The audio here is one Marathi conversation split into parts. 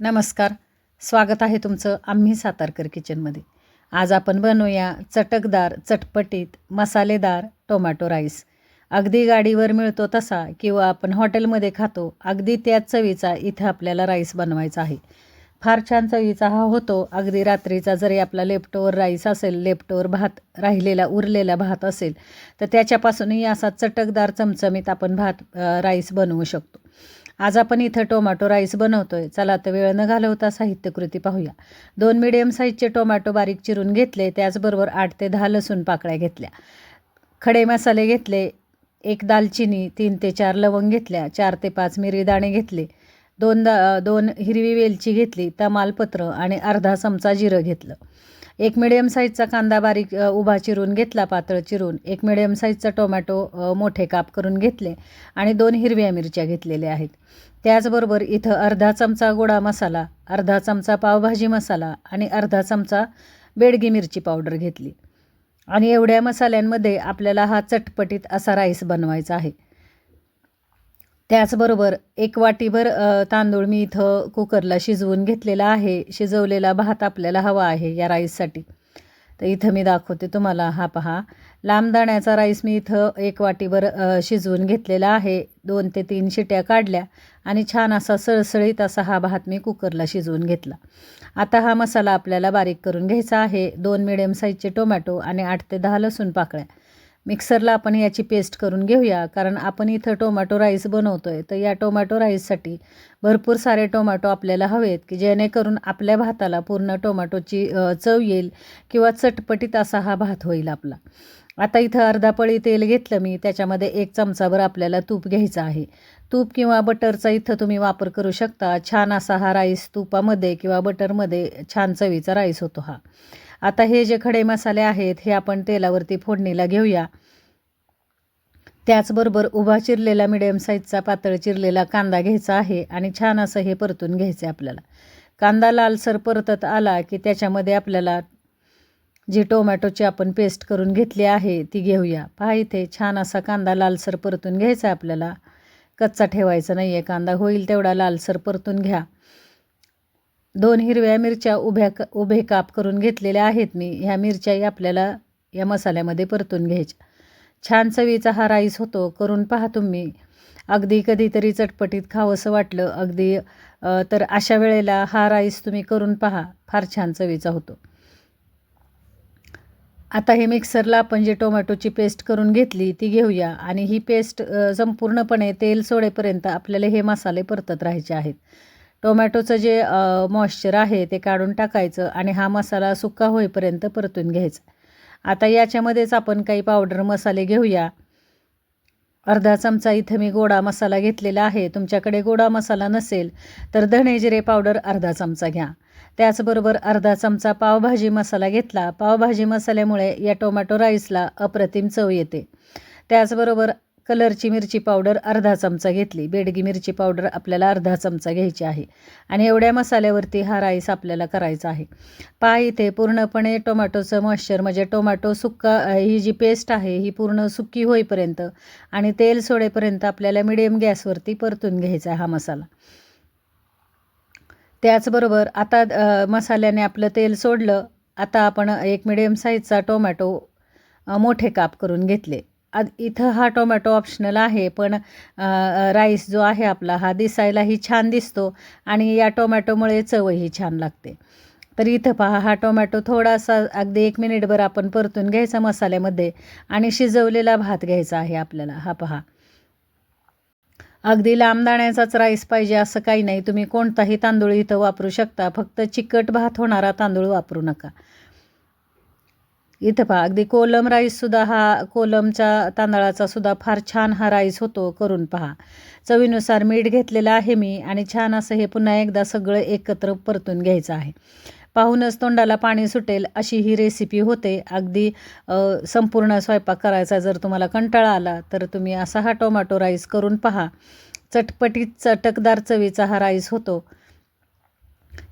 नमस्कार. स्वागत आहे तुमचं आम्ही सातारकर किचनमध्ये. आज आपण बनवूया चटकदार चटपटीत मसालेदार टोमॅटो राईस. अगदी गाडीवर मिळतो तसा किंवा आपण हॉटेलमध्ये खातो अगदी त्याच चवीचा इथं आपल्याला राईस बनवायचा आहे. फार छान चवीचा हा होतो. अगदी रात्रीचा जरी आपला लेफ्टोवर राईस असेल लेफ्टोवर भात राहिलेला उरलेला भात असेल तर त्याच्यापासूनही असा चटकदार चमचमीत आपण भात राईस बनवू शकतो. आज आपण इथं टोमॅटो राईस बनवतोय. चला तर वेळ न घालवता साहित्यकृती पाहूया. दोन मिडियम साईजचे टोमॅटो बारीक चिरून घेतले त्याचबरोबर आठ ते दहा लसूण पाकळ्या घेतल्या. खडे मसाले घेतले एक दालचिनी तीन ते चार लवंग घेतल्या चार ते पाच मिरी दाणे घेतले दोन दा दोन हिरवी वेलची घेतली तमालपत्र आणि अर्धा चमचा जिरं घेतलं. एक मिडियम साईजचा कांदा बारीक उभा चिरून घेतला पातळ चिरून. एक मिडियम साईजचा टोमॅटो मोठे काप करून घेतले आणि दोन हिरव्या मिरच्या घेतलेल्या आहेत. त्याचबरोबर इथं अर्धा चमचा गोडा मसाला अर्धा चमचा पावभाजी मसाला आणि अर्धा चमचा बेडगी मिरची पावडर घेतली. आणि एवढ्या मसाल्यांमध्ये आपल्याला हा चटपटीत असा राईस बनवायचा आहे. त्याचबरोबर एक वाटीभर तांदूळ मी इथं कुकरला शिजवून घेतलेला आहे. शिजवलेला भात आपल्याला हवा आहे या राईससाठी. तर इथं मी दाखवते तुम्हाला. हा पहा. लांबदाण्याचा राईस मी इथं एक वाटीभर शिजवून घेतलेला आहे. दोन ते तीन शिट्या काढल्या आणि छान असा सळसळीत असा हा भात मी कुकरला शिजवून घेतला. आता हा मसाला आपल्याला बारीक करून घ्यायचा आहे. दोन मिडियम साईजचे टोमॅटो आणि आठ ते दहा लसूण पाकळ्या. मिक्सरला आपण याची पेस्ट करून घेऊया. कारण आपण इथं टोमॅटो राईस बनवतो आहे तर या टोमॅटो राईससाठी भरपूर सारे टोमॅटो आपल्याला हवेत की जेणेकरून आपल्या भाताला पूर्ण टोमॅटोची चव येईल किंवा चटपटीत असा हा भात होईल आपला. आता इथं अर्धा पळी तेल घेतलं मी त्याच्यामध्ये एक चमचाभर आपल्याला तूप घ्यायचं आहे. तूप किंवा बटरचा इथं तुम्ही वापर करू शकता. छान असा हा राईस तुपामध्ये किंवा बटरमध्ये छान चवीचा राईस होतो हा. आता हे जे खडे मसाले आहेत हे आपण तेलावरती फोडणीला घेऊया. त्याचबरोबर उभा चिरलेला मिडियम साईजचा पातळ चिरलेला कांदा घ्यायचा आहे आणि छान असं हे परतून घ्यायचं आहे आपल्याला. कांदा लालसर परतत आला की त्याच्यामध्ये आपल्याला जी टोमॅटोची आपण पेस्ट करून घेतली आहे ती घेऊया. पहा इथे छान असा कांदा लालसर परतून घ्यायचा आहे आपल्याला. कच्चा ठेवायचा नाही आहे कांदा होईल तेवढा लालसर परतून घ्या. दोन हिरव्या मिरच्या उभ्या क उभे काप करून घेतलेल्या आहेत मी. ह्या मिरच्याही आपल्याला या मसाल्यामध्ये परतून घ्यायच्या. छान चवीचा हा राईस होतो करून पहा तुम्ही. अगदी कधीतरी चटपटीत खावंसं वाटलं अगदी तर अशा वेळेला हा राईस तुम्ही करून पहा फार छान चवीचा होतो. आता हे मिक्सरला आपण जे टोमॅटोची पेस्ट करून घेतली ती घेऊया. आणि ही पेस्ट संपूर्णपणे तेल सोडेपर्यंत आपल्याला हे मसाले परतत राहायचे आहेत. टोमॅटोचं जे मॉइश्चर आहे ते काढून टाकायचं आणि हा मसाला सुका होईपर्यंत परतून घ्यायचा. आता याच्यामध्येच आपण काही पावडर मसाले घेऊया. अर्धा चमचा इथं मी गोडा मसाला घेतलेला आहे. तुमच्याकडे गोडा मसाला नसेल तर धणे जिरे पावडर अर्धा चमचा घ्या. त्याचबरोबर अर्धा चमचा पावभाजी मसाला घेतला. पावभाजी मसाल्यामुळे या टोमॅटो राईसला अप्रतिम चव येते. त्याचबरोबर कलरची मिरची पावडर अर्धा चमचा घेतली. बेडगी मिरची पावडर आपल्याला अर्धा चमचा घ्यायची आहे. आणि एवढ्या मसाल्यावरती हा राईस आपल्याला करायचा आहे. पहा इथे पूर्णपणे टोमॅटोचं मॉइश्चर म्हणजे टोमॅटो सुक्का ही जी पेस्ट आहे ही पूर्ण सुकी होईपर्यंत आणि तेल सोडेपर्यंत आपल्याला मिडियम गॅसवरती परतून घ्यायचा आहे हा मसाला. त्याचबरोबर आता मसाल्याने आपलं तेल सोडलं. आता आपण एक मिडियम साईजचा टोमॅटो मोठे काप करून घेतले. आद इथं हा टोमॅटो ऑप्शनल आहे पण राईस जो आहे आपला हा दिसायलाही छान दिसतो आणि या टोमॅटोमुळे चवही छान लागते. तर इथं पहा हा टोमॅटो थोडासा अगदी एक मिनिटभर आपण परतून घ्यायचा मसाल्यामध्ये आणि शिजवलेला भात घ्यायचा आहे आपल्याला. हा पहा. अगदी लांब दाण्याचाच राईस पाहिजे असं काही नाही. तुम्ही कोणताही तांदूळ इथं वापरू शकता. फक्त चिकट भात होणारा तांदूळ वापरू नका. इथं पहा अगदी कोलम राईससुद्धा हा कोलमच्या तांदळाचा सुद्धा फार छान हा राईस होतो करून पहा. चवीनुसार मीठ घेतलेलं आहे मी आणि छान असं हे पुन्हा एकदा सगळं एकत्र परतून घ्यायचं आहे. पाहूनच तोंडाला पाणी सुटेल अशी ही रेसिपी होते. अगदी संपूर्ण स्वयंपाक करायचा जर तुम्हाला कंटाळा आला तर तुम्ही असा हा टोमॅटो राईस करून पहा. चटपटीत चटकदार चवीचा हा राईस होतो.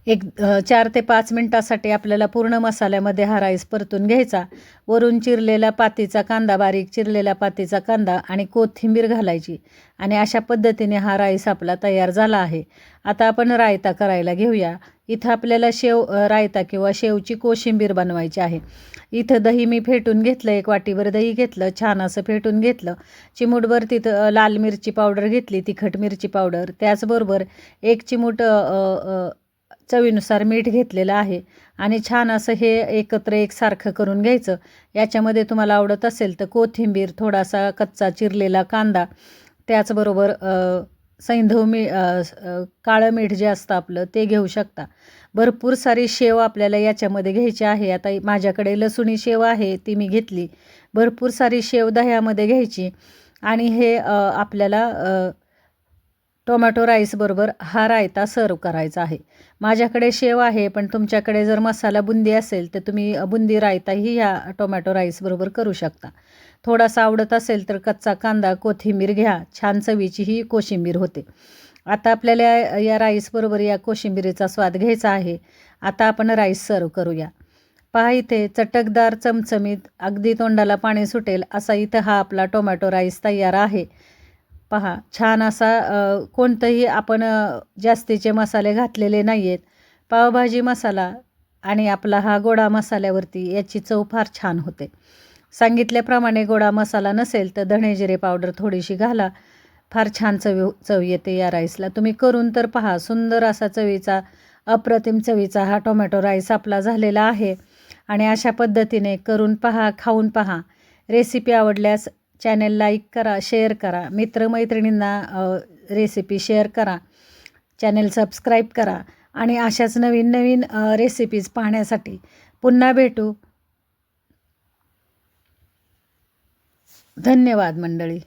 एक चार ते पाच मिनटासाठी आपल्याला पूर्ण मसाल्यामध्ये हा राईस परतून घ्यायचा. वरून चिरलेला पातीचा कांदा बारीक चिरलेला पातीचा कांदा आणि कोथिंबीर घालायची आणि अशा पद्धतीने हा राईस आपला तयार झाला आहे. आता आपण रायता करायला घेऊया. इथं आपल्याला शेव रायता किंवा शेवची कोशिंबीर बनवायची आहे. इथं दही मी फेटून घेतलं एक वाटीवर दही घेतलं छान असं फेटून घेतलं. चिमूटभर तिथं लाल मिरची पावडर घेतली तिखट मिरची पावडर. त्याचबरोबर एक चिमूट चवीनुसार मीठ घेतलेलं आहे. आणि छान असं हे एकत्र एकसारखं करून घ्यायचं. याच्यामध्ये तुम्हाला आवडत असेल तर कोथिंबीर थोडासा कच्चा चिरलेला कांदा त्याचबरोबर सैंधव मी काळं मीठ जे असतं आपलं ते घेऊ शकता. भरपूर सारी शेव आपल्याला याच्यामध्ये घ्यायची आहे. आता माझ्याकडे लसुणी शेव आहे ती मी घेतली. भरपूर सारी शेव दह्यामध्ये घ्यायची. आणि हे आपल्याला टोमॅटो राईसबरोबर हा रायता सर्व करायचा आहे. माझ्याकडे शेव आहे पण तुमच्याकडे जर मसाला बुंदी असेल तर तुम्ही बुंदी रायताही ह्या टोमॅटो राईसबरोबर करू शकता. थोडासा आवडत असेल तर कच्चा कांदा कोथिंबीर घ्या. छान चवीची ही कोशिंबीर होते. आता आपल्याला या- या राईसबरोबर या कोशिंबिरीचा स्वाद घ्यायचा आहे. आता आपण राईस सर्व करूया. पहा इथे चटकदार चमचमीत अगदी तोंडाला पाणी सुटेल असा इथं हा आपला टोमॅटो राईस तयार आहे. पहा छान असा कोणतंही आपण जास्तीचे मसाले घातलेले नाही आहेत पावभाजी मसाला आणि आपला हा गोडा मसाल्यावरती याची चव फार छान होते. सांगितल्याप्रमाणे गोडा मसाला नसेल तर धणेजिरे पावडर थोडीशी घाला. फार छान चव चव येते या राईसला. तुम्ही करून तर पहा सुंदर असा चवीचा अप्रतिम चवीचा हा टोमॅटो राईस आपला झालेला आहे. आणि अशा पद्धतीने करून पहा खाऊन पहा. रेसिपी आवडल्यास चॅनल लाईक करा शेअर करा. मित्रमैत्रिणींना रेसिपी शेअर करा. चॅनल सबस्क्राईब करा. आणि अशाच नवीन नवीन रेसिपीज पाहण्यासाठी पुन्हा भेटू. धन्यवाद मंडळी.